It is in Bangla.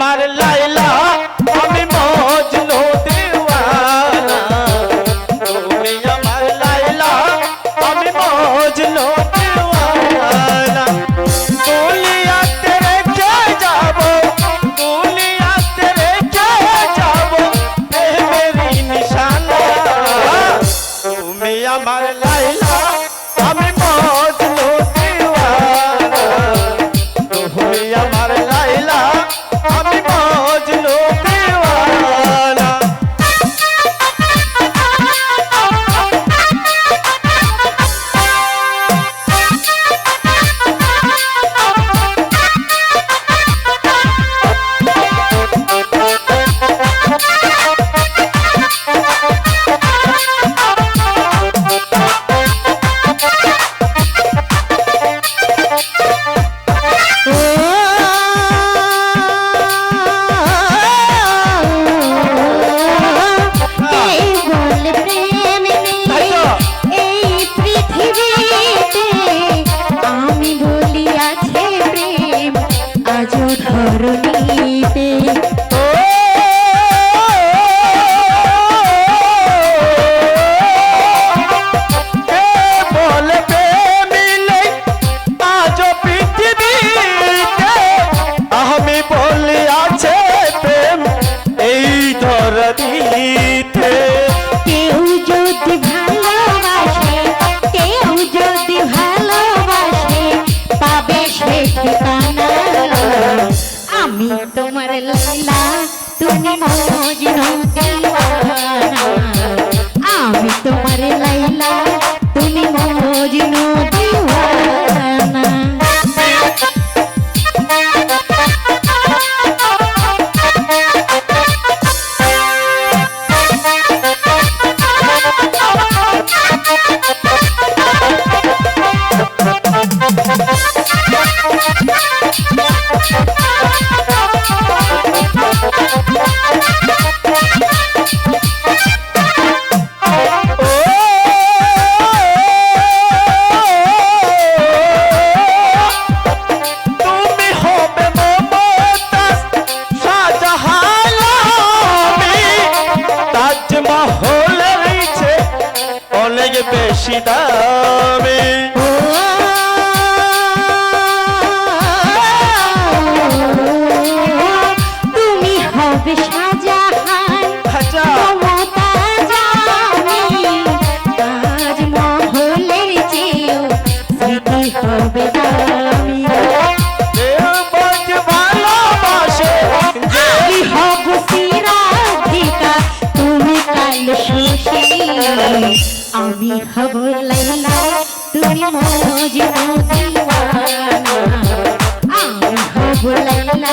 আমার লাইলা আমি তুমি মজনু Sita আমি হব লাইলা তুমি মজনু দিওয়ানা। আমি হব লাইলা